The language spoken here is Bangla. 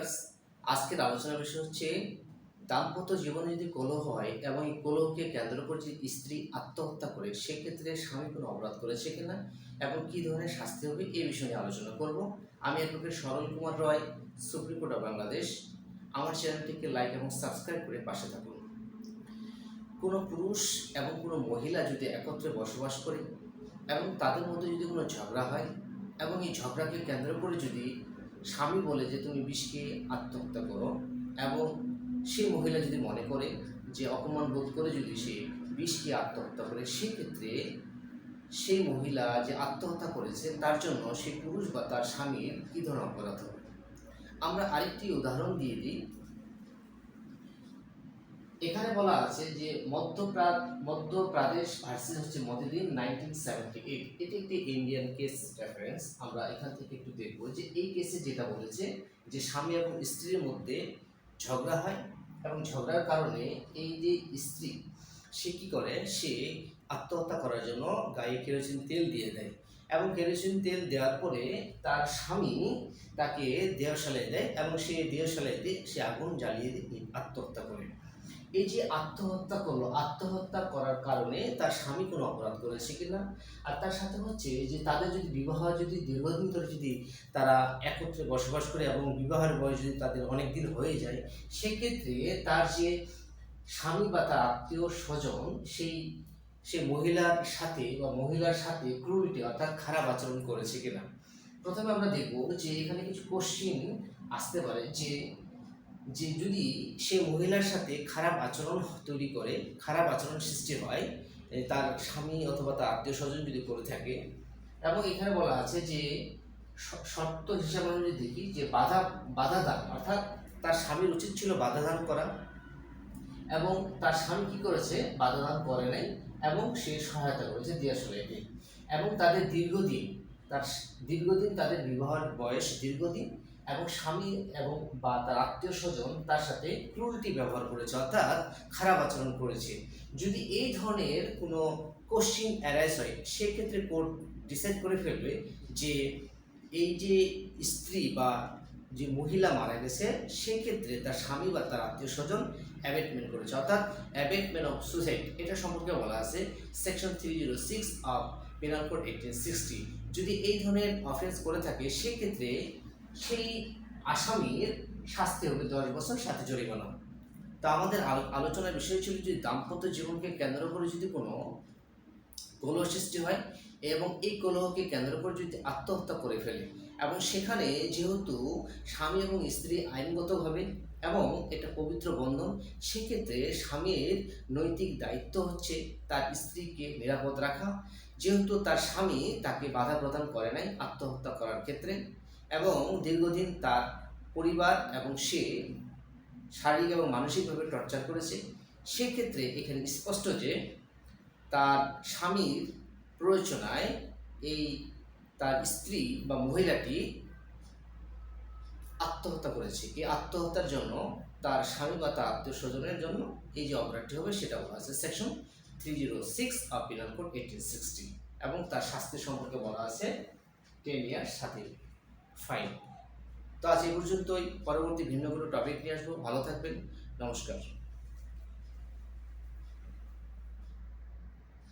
ভিউয়ার্স আজকের আলোচনার বিষয় হচ্ছে, দাম্পত্য জীবনে যদি কলহ হয় এবং এই কলহকে কেন্দ্র করে যদি স্ত্রী আত্মহত্যা করে, সেক্ষেত্রে স্বামী কোনো অপরাধ করেছে কিনা এবং কী ধরনের শাস্তি হবে এই বিষয় নিয়ে আলোচনা করব। আমি advocate Saral Kumar Roy, supreme court of Bangladesh. আমার চ্যানেলটিকে লাইক এবং সাবস্ক্রাইব করে পাশে থাকুন। কোনো পুরুষ এবং কোনো মহিলা যদি একত্রে বসবাস করে এবং তাদের মধ্যে যদি কোনো ঝগড়া হয় এবং এই ঝগড়াকে কেন্দ্র করে যদি স্বামী বলে যে তুমি বিষকে আত্মহত্যা করো এবং সে মহিলা যদি মনে করে যে অপমান বোধ করে যদি সে বিষকে আত্মহত্যা করে, সেক্ষেত্রে সেই মহিলা যে আত্মহত্যা করেছে, তার জন্য সে পুরুষ বা তার স্বামীর কী ধরনের অপরাধ হবে? আমরা আরেকটি উদাহরণ দিয়ে দিই। এখানে বলা আছে যে মধ্যপ্রা মধ্যপ্রদেশ ভার্সেস হচ্ছে মধ্যদিন নাইনটিন সেভেন্টি এইট এটি একটি ইন্ডিয়ান কেস রেফারেন্স আমরা এখান থেকে একটু দেখব যে এই কেসে যেটা বলেছে যে স্বামী এবং স্ত্রীর মধ্যে ঝগড়া হয় এবং ঝগড়ার কারণে এই যে স্ত্রী, সে কী করে? সে আত্মহত্যা করার জন্য গায়ে কেরোসিন তেল দিয়ে দেয় এবং কেরোসিন তেল দেওয়ার পরে তার স্বামী তাকে দেহশালায় দেয় এবং সে দেহশালায় দিয়ে সে আগুন জ্বালিয়ে দিয়ে আত্মহত্যা করে। এই যে আত্মহত্যা করল, আত্মহত্যা করার কারণে তার স্বামী কোনো অপরাধ করেছে কিনা আর তার সাথে হচ্ছে যে তাদের যদি বিবাহ যদি দীর্ঘদিন ধরে যদি তারা একত্রে বসবাস করে এবং বিবাহের বয়স যদি তাদের অনেক দিন হয়ে যায়, সেক্ষেত্রে তার যে স্বামী বা তার আত্মীয় স্বজন, সেই, সে মহিলার সাথে বা মহিলার সাথে ক্রুরিটি অর্থাৎ খারাপ আচরণ করেছে কিনা? প্রথমে আমরা দেখব যে এখানে কিছু কোশ্চিন আসতে পারে যে যে যদি সে মহিলার সাথে খারাপ আচরণ তৈরি করে, খারাপ আচরণ সৃষ্টি হয় তার স্বামী অথবা তার আত্মীয় স্বজন যদি করে থাকে, এবং এখানে বলা আছে যে শর্ত হিসাবে আমরা যদি দেখি যে বাধা বাধা দান, অর্থাৎ তার স্বামীর উচিত ছিল বাধা দান করা, এবং তার স্বামী কী করেছে? বাধা দান করে নাই, এবং সে সহায়তা করেছে দিয়াশলাইকে এবং তাদের দীর্ঘদিন, তার দীর্ঘদিন তাদের বিবাহের বয়স দীর্ঘদিন এবং স্বামী এবং বা তার আত্মীয় স্বজন তার সাথে ক্রুলটি ব্যবহার করেছে, অর্থাৎ খারাপ আচরণ করেছে। যদি এই ধরনের কোনো কোশ্চিন অ্যারাইজ হয়, সেক্ষেত্রে কোর্ট ডিসাইড করে ফেলবে যে এই যে স্ত্রী বা যে মহিলা মারা গেছে, সেক্ষেত্রে তার স্বামী বা তার আত্মীয় স্বজন অ্যাবেটমেন্ট করেছে। অর্থাৎ অ্যাবেটমেন্ট অফ সুসাইড এটা সম্পর্কে বলা আছে। Section three zero six of penal code eighteen sixty যদি এই ধরনের অফেন্স করে থাকে, সেক্ষেত্রে সেই আসামির শাস্তি হবে দশ বছর সাথে জরিমানা। তো আমাদের আলো- আলোচনার বিষয় ছিল যে দাম্পত্য জীবনকে কেন্দ্র করে যদি কোনো কলহ সৃষ্টি হয় এবং এই কলহকে কেন্দ্র করে যদি আত্মহত্যা করে ফেলে এবং সেখানে যেহেতু স্বামী এবং স্ত্রী আইনগতভাবে এবং এটা পবিত্র বন্ধন, সেক্ষেত্রে স্বামীর নৈতিক দায়িত্ব হচ্ছে তার স্ত্রীকে নিরাপদ রাখা। যেহেতু তার স্বামী তাকে বাধা প্রদান করে নাই আত্মহত্যা করার ক্ষেত্রে এবং দীর্ঘদিন তার পরিবার এবং সে শারীরিক এবং মানসিকভাবে টর্চার করেছে, সেক্ষেত্রে এখানে স্পষ্ট যে তার স্বামীর প্ররোচনায় এই তার স্ত্রী বা মহিলাটি আত্মহত্যা করেছে। এই আত্মহত্যার জন্য তার স্বামী বা তার আত্মীয় স্বজনের জন্য এই যে অপরাধটি হবে সেটা বলা আছে section three zero six of penal code eighteen sixty এবং তার শাস্তি সম্পর্কে বলা আছে টেন ইয়ার সাথে। ফাইন তো আজ এই পর্যন্তই। পরবর্তী ভিন্ন কোনো টপিক নিয়ে আসব। ভালো থাকবেন। নমস্কার।